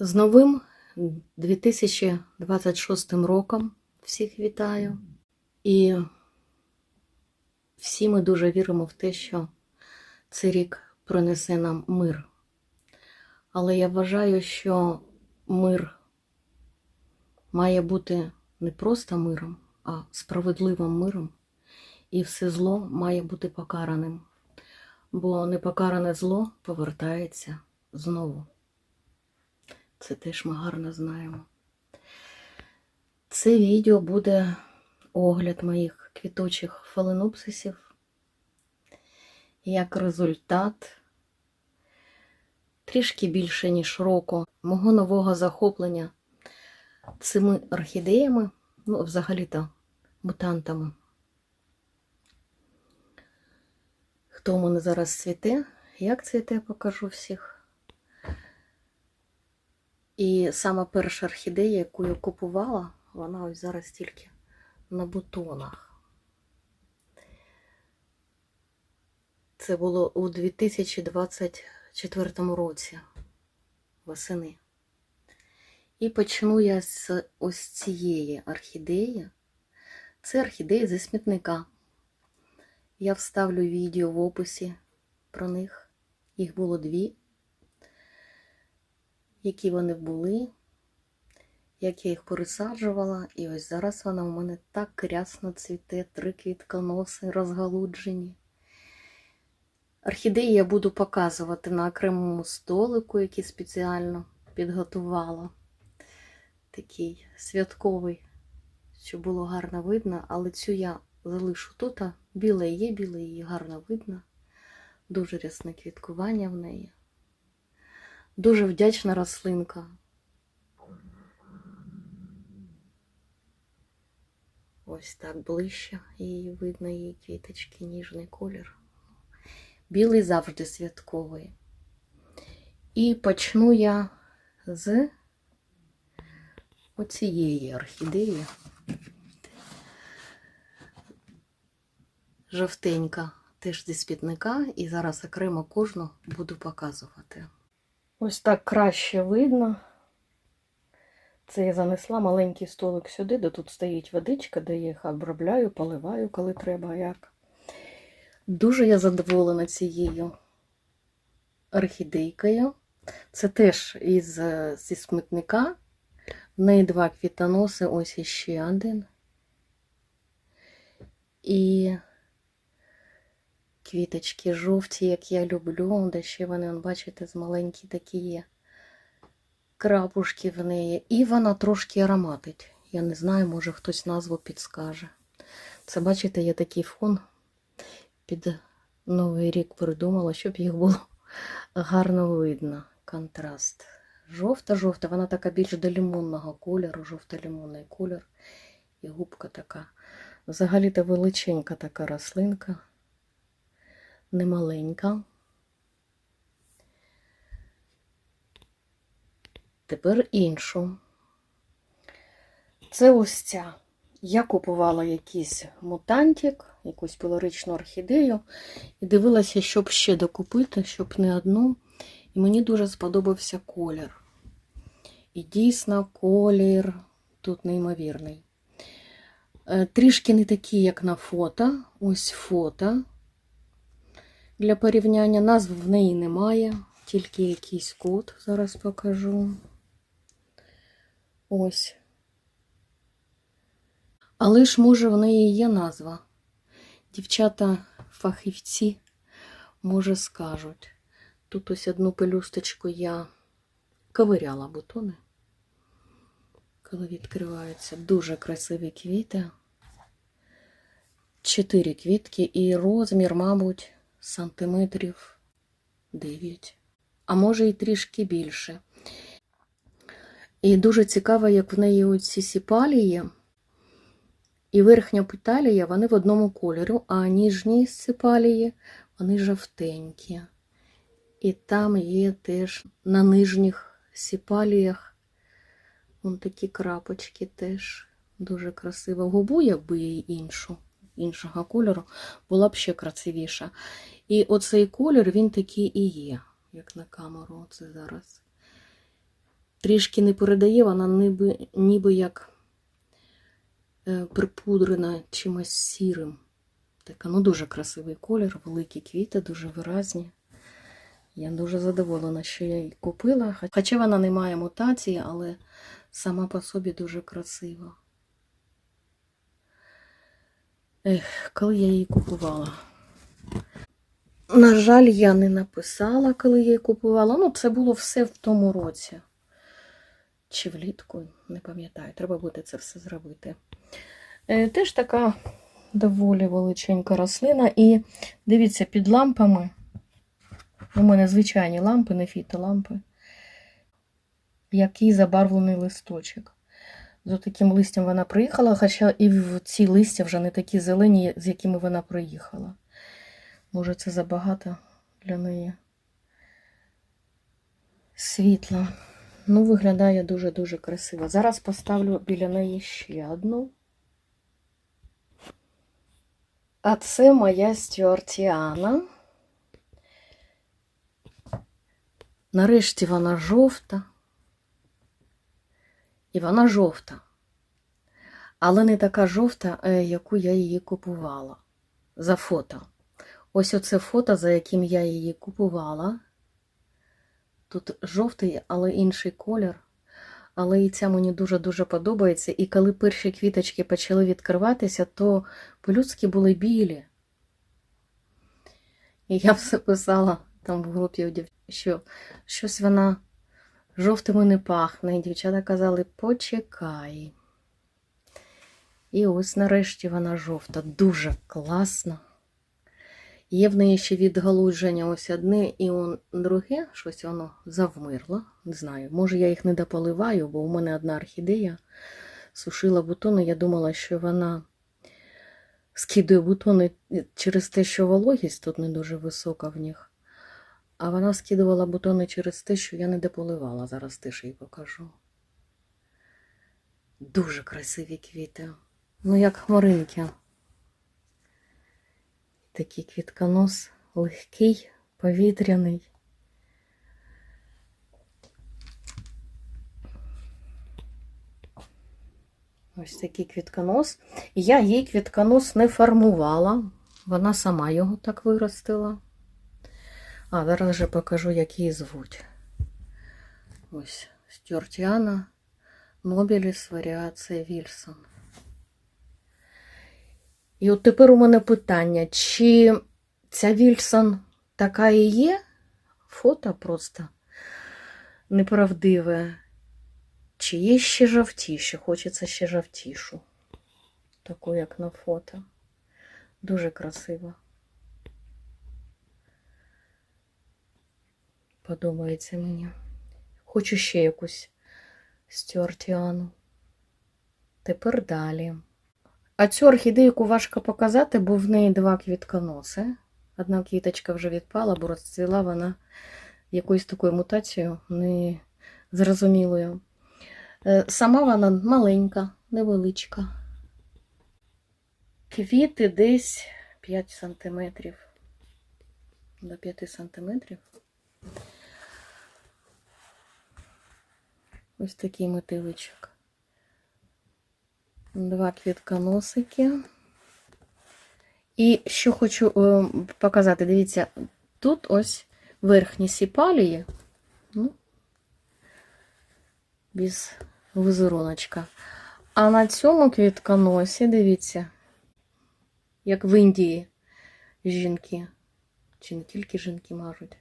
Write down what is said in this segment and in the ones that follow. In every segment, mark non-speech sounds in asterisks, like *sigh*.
З новим 2026 роком всіх вітаю. І всі ми дуже віримо в те, що цей рік принесе нам мир. Але я вважаю, що мир має бути не просто миром, а справедливим миром. І все зло має бути покараним. Бо непокаране зло повертається знову. Це теж ми гарно знаємо. Це відео буде огляд моїх квіточих фаленопсисів. Як результат, трішки більше, ніж року, мого нового захоплення цими орхідеями, ну, взагалі-то мутантами. Хто в мене зараз цвіте, як цвіте, покажу всіх. І сама перша орхідея, яку я купувала, вона ось зараз тільки на бутонах. Це було у 2024 році восени. І почну я з ось цієї орхідеї. Це орхідея зі смітника. Я вставлю відео в описі про них. Їх було дві які вони були, як я їх пересаджувала. І ось зараз вона у мене так рясно цвіте, три квітконоси розгалуджені. Орхідеї я буду показувати на окремому столику, який спеціально підготувала. Такий святковий, щоб було гарно видно, але цю я залишу тут. Біле є, біле її гарно видно. Дуже рясне квіткування в неї. Дуже вдячна рослинка. Ось так ближче її видно, її квіточки, ніжний колір. Білий завжди святковий. І почну я з оцієї орхідеї. Жовтенька теж зі спітника, і зараз окремо кожну буду показувати. Ось так краще видно. Це я занесла маленький столик сюди, де тут стоїть водичка, де я їх обробляю, поливаю, коли треба як. Дуже я задоволена цією орхідейкою. Це теж із зі смітника. В неї два квітоноси, ось іще один. І квіточки жовті, як я люблю, де ще вони, бачите, з маленькі такі є крапушки в неї. І вона трошки ароматить. Я не знаю, може хтось назву підскаже. Це, бачите, є такий фон. Під Новий рік придумала, щоб їх було гарно видно. Контраст. Жовта-жовта, вона така більш до лимонного кольору, жовто-лимонний колір. І губка така. Взагалі-то величенька така рослинка немаленька. Тепер іншу. Це ось ця. Я купувала якийсь мутантик, якусь пилоричну орхідею, і дивилася, щоб ще докупити, щоб не одну. І мені дуже сподобався колір. І дійсно колір тут неймовірний. Е, трішки не такий, як на фото. Ось фото для порівняння. Назв в неї немає, тільки якийсь код, зараз покажу. Ось. Але ж, може, в неї є назва. Дівчата-фахівці, може, скажуть. Тут ось одну пелюсточку я ковиряла бутони, коли відкриваються. Дуже красиві квіти. Чотири квітки і розмір, мабуть, сантиметрів 9, а може і трішки більше. І дуже цікаво, як в неї оці сіпалії і верхня петалія, вони в одному кольорі, а ніжні сипалії, вони жовтенькі. І там є теж на нижніх сіпаліях вон такі крапочки теж дуже красиво. Губу, якби її іншу іншого кольору, була б ще красивіша. І оцей колір, він такий і є, як на камеру. Оце зараз. трішки не передає, вона ніби, ніби як е, припудрена чимось сірим. Така, ну дуже красивий колір, великі квіти, дуже виразні. Я дуже задоволена, що я її купила. Хоча вона не має мутації, але сама по собі дуже красива. Ех, коли я її купувала. На жаль, я не написала, коли я її купувала. Ну, це було все в тому році. Чи влітку, не пам'ятаю, треба буде це все зробити. Е, теж така доволі величенька рослина. І дивіться, під лампами. У мене звичайні лампи, не фітолампи. Який забарвлений листочок. З таким листям вона приїхала, хоча і ці листя вже не такі зелені, з якими вона приїхала. Може, це забагато для неї світла. Ну, виглядає дуже-дуже красиво. Зараз поставлю біля неї ще одну. А це моя стюартіана. Нарешті вона жовта. І вона жовта. Але не така жовта, е, яку я її купувала за фото. Ось оце фото, за яким я її купувала. Тут жовтий, але інший колір. Але і ця мені дуже-дуже подобається. І коли перші квіточки почали відкриватися, то по-людськи були білі. І я все писала там в групі, що щось вона жовтими не пахне. І дівчата казали, почекай. І ось нарешті вона жовта, дуже класна. Є в неї ще відгалудження ось одне, і он друге, щось воно завмерло. Не знаю, може я їх не дополиваю, бо у мене одна орхідея сушила бутони. Я думала, що вона скидує бутони через те, що вологість тут не дуже висока в них. А вона скидувала бутони через те, що я не дополивала. Зараз теж їй покажу. Дуже красиві квіти. Ну, як хмаринки. Такий квітконос легкий, повітряний. Ось такий квітконос. Я їй квітконос не формувала. Вона сама його так виростила. А, зараз вже покажу, як її звуть. Ось Стюартіана Нобіліс варіація Вільсон. І от тепер у мене питання, чи ця Вільсон така і є? Фото просто неправдиве. Чи є ще жовтіше? Хочеться ще жовтішу. Таку, як на фото. Дуже красиво. Подобається мені. Хочу ще якусь стюартіану. Тепер далі. А цю орхідейку важко показати, бо в неї два квітконоси. Одна квіточка вже відпала, бо розцвіла вона якоюсь такою мутацією незрозумілою. Е, Сама вона маленька, невеличка. Квіти десь 5 сантиметрів. До 5 сантиметрів. Ось такий мотивичок. Два квітконосики. І що хочу е, показати, дивіться, тут ось верхні сіпалії, ну, без візеруночка. А на цьому квітконосі, дивіться, як в Індії жінки, чи не тільки жінки мажуть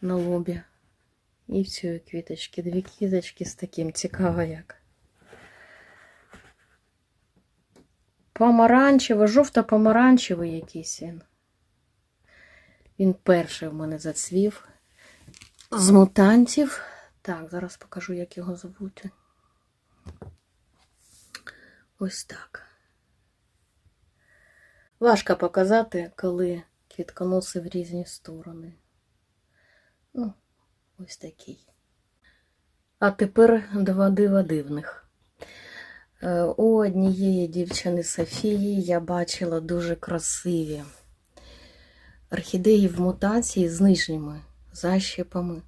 на лобі. І все, квіточки, дві квіточки з таким цікаво як. Помаранчево, жовто-помаранчевий якийсь він. Він перший в мене зацвів. З мутантів. Так, зараз покажу, як його звуть. Ось так. Важко показати, коли квітконоси в різні сторони. Ну, ось такий. А тепер два дива дивних. Е, У однієї дівчини Софії я бачила дуже красиві орхідеї в мутації з нижніми защіпами.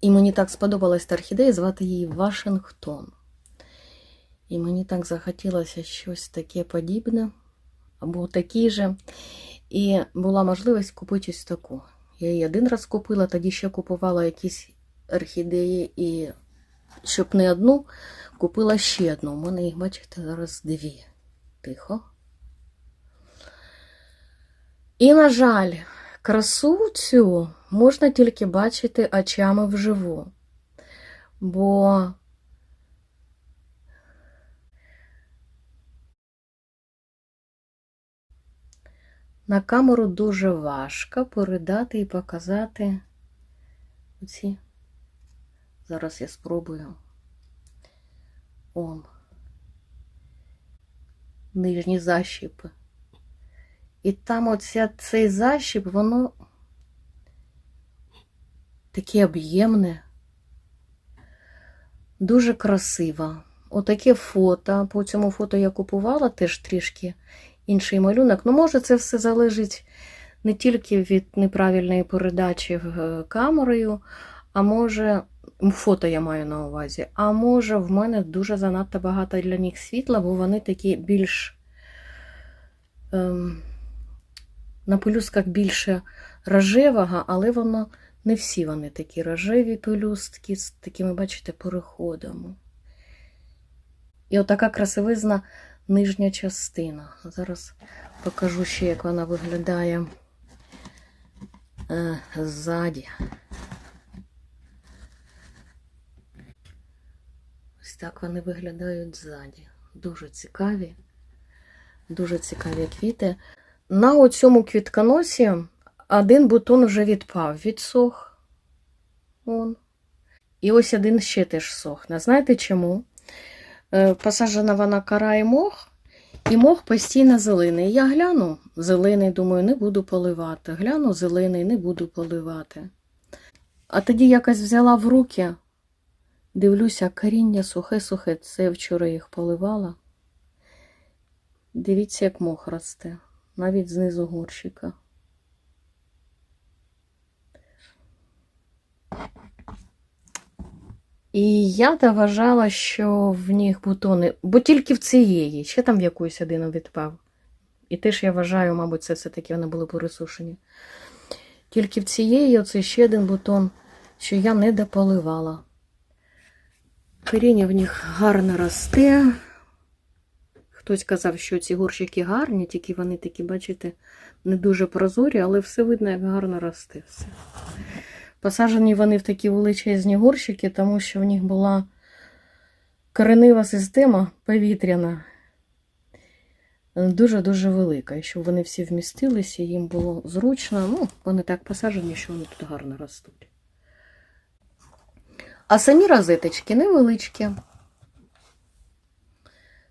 І мені так сподобалась та орхідея, звати її Вашингтон. І мені так захотілося щось таке подібне, або такі же. І була можливість купити ось таку. Я її один раз купила, тоді ще купувала якісь орхідеї, і щоб не одну, купила ще одну. У мене їх, бачите, зараз дві. Тихо. І, на жаль, красу цю можна тільки бачити очами вживу. Бо на камеру дуже важко передати і показати оці. Зараз я спробую. Он. Нижні защіпи. І там оця, цей защіп, воно таке об'ємне, дуже красиво. Отаке фото. По цьому фото я купувала теж трішки інший малюнок. Ну, може, це все залежить не тільки від неправильної передачі е, камерою, а може, фото я маю на увазі, а може, в мене дуже занадто багато для них світла, бо вони такі більш. Ем, на пелюстках більше рожевого, але воно не всі вони такі рожеві пелюстки з такими, бачите, переходами. І отака красивизна нижня частина. Зараз покажу ще, як вона виглядає е, Ось так вони виглядають ззаді. Дуже цікаві, дуже цікаві квіти. На оцьому квітконосі один бутон вже відпав, відсох. Вон. І ось один ще теж сохне. Знаєте чому? Е, Посаджена вона кара і мох, і мох постійно зелений. Я гляну зелений, думаю, не буду поливати. Гляну зелений, не буду поливати. А тоді якось взяла в руки, дивлюся, коріння сухе-сухе. Це вчора їх поливала. Дивіться, як мох росте навіть знизу горщика. І я вважала, що в них бутони, бо тільки в цієї, ще там в якусь один відпав. І теж я вважаю, мабуть, це все-таки вони були пересушені. Тільки в цієї оце ще один бутон, що я не дополивала. Коріння в них гарно росте. Хтось казав, що ці горщики гарні, тільки вони такі, бачите, не дуже прозорі, але все видно, як гарно росте все. Посаджені вони в такі величезні горщики, тому що в них була коренева система повітряна, дуже-дуже велика. І щоб вони всі вмістилися, їм було зручно. Ну, вони так посаджені, що вони тут гарно ростуть. А самі розеточки невеличкі.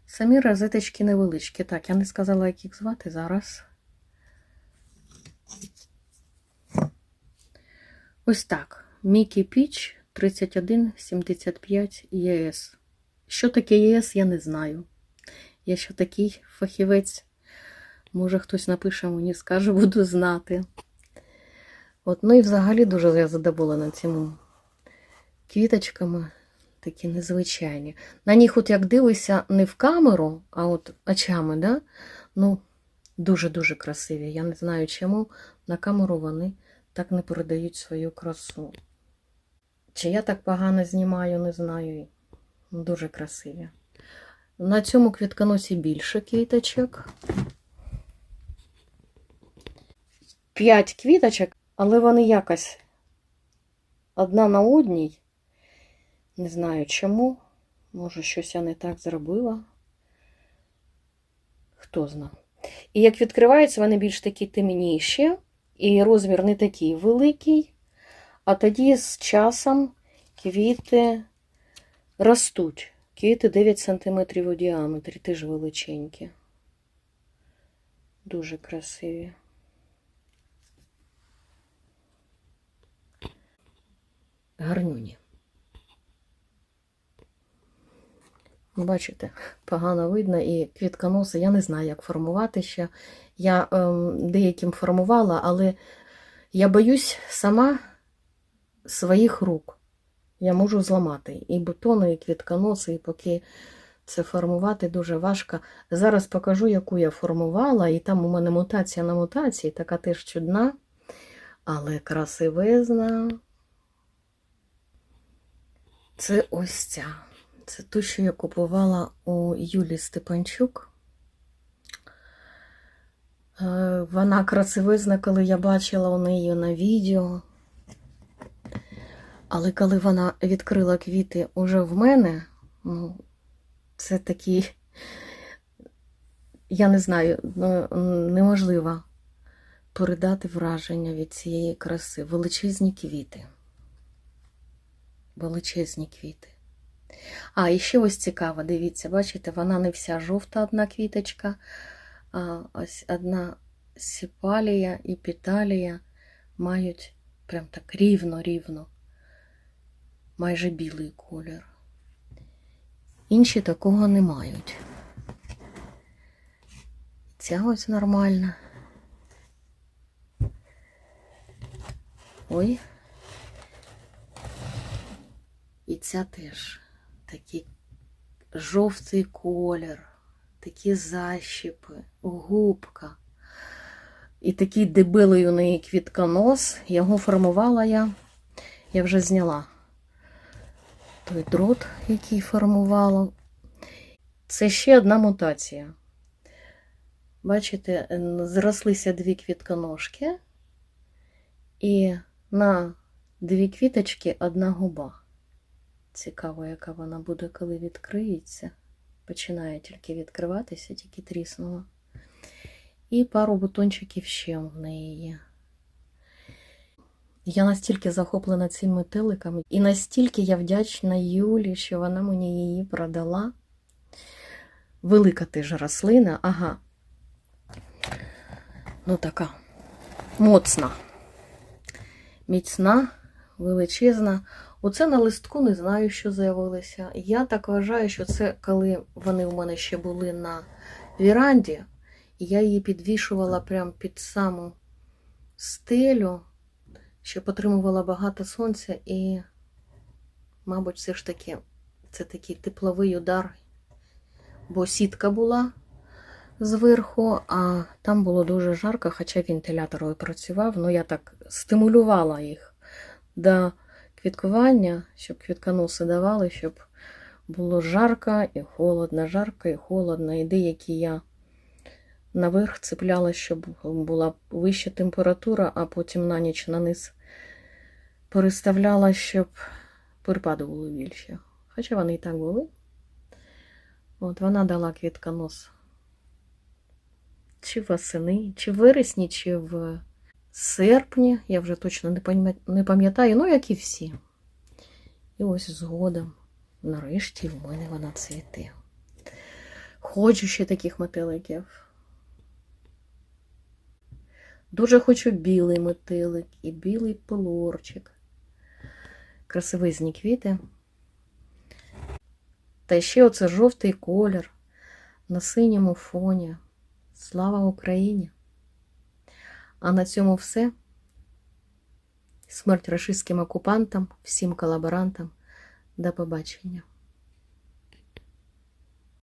Самі розеточки невеличкі. Так, я не сказала, як їх звати зараз. Ось так. Мікі Піч 3175 ЄС. Що таке ЄС, я не знаю. Я ще такий фахівець. Може, хтось напише мені, скаже, *laughs* буду знати. От, ну і взагалі дуже я задоволена цими квіточками такі незвичайні. На них, от як дивишся, не в камеру, а от очами, да? ну, дуже-дуже красиві. Я не знаю, чому на камеру вони так не передають свою красу. Чи я так погано знімаю, не знаю. Дуже красиві. На цьому квітконосі більше квіточок. П'ять квіточок, але вони якось одна на одній. Не знаю чому. Може, щось я не так зробила. Хто зна. І як відкриваються, вони більш такі темніші, і розмір не такий великий, а тоді з часом квіти ростуть. Квіти 9 см у діаметрі, теж величенькі. Дуже красиві. Гарнюні. Бачите, погано видно і квітконоси. Я не знаю, як формувати ще. Я ем, деяким формувала, але я боюсь сама своїх рук. я можу зламати і бутони, і квітконоси, і поки це формувати дуже важко. Зараз покажу, яку я формувала, і там у мене мутація на мутації, така теж чудна, але красивезна. Це ось ця. Це ту, що я купувала у Юлі Степанчук. Е, Вона красивизна, коли я бачила у неї на відео. Але коли вона відкрила квіти уже в мене, ну, це такі, я не знаю, ну, неможливо передати враження від цієї краси. Величезні квіти. Величезні квіти. А, і ще ось цікаво, дивіться, бачите, вона не вся жовта одна квіточка, а ось одна сіпалія і піталія мають прям так рівно-рівно, майже білий колір. Інші такого не мають. Ця ось нормальна. Ой. І ця теж такий жовтий колір, такі защіпи, губка. І такий дебилий у неї квітконос. Його формувала я. Я вже зняла той дрот, який формувала. Це ще одна мутація. Бачите, зрослися дві квітконожки, і на дві квіточки одна губа. Цікаво, яка вона буде, коли відкриється. Починає тільки відкриватися, тільки тріснула. І пару бутончиків ще в неї є. Я настільки захоплена цими метеликами, і настільки я вдячна Юлі, що вона мені її продала. Велика теж рослина, ага. Ну, така моцна, міцна, величезна. Оце на листку не знаю, що з'явилося. Я так вважаю, що це коли вони у мене ще були на віранді, я її підвішувала прямо під саму стелю, щоб отримувала багато сонця, і, мабуть, все ж таки це такий тепловий удар, бо сітка була зверху, а там було дуже жарко, хоча вентилятор працював, ну я так стимулювала їх до квіткування, щоб квітконоси давали, щоб було жарко і холодно, жарко і холодно. І деякі я наверх цепляла, щоб була вища температура, а потім на ніч на низ переставляла, щоб перепади були більші. Хоча вони і так були. От вона дала квітконос. Чи восени, чи в вересні, чи в серпні, я вже точно не пам'ятаю, ну, як і всі. І ось згодом, нарешті, в мене вона цвіте. Хочу ще таких метеликів. Дуже хочу білий метелик і білий полорчик. Красивизні квіти. Та ще оце жовтий колір на синьому фоні. Слава Україні! А на цьому все. Смерть рашистським окупантам, всім колаборантам. До побачення.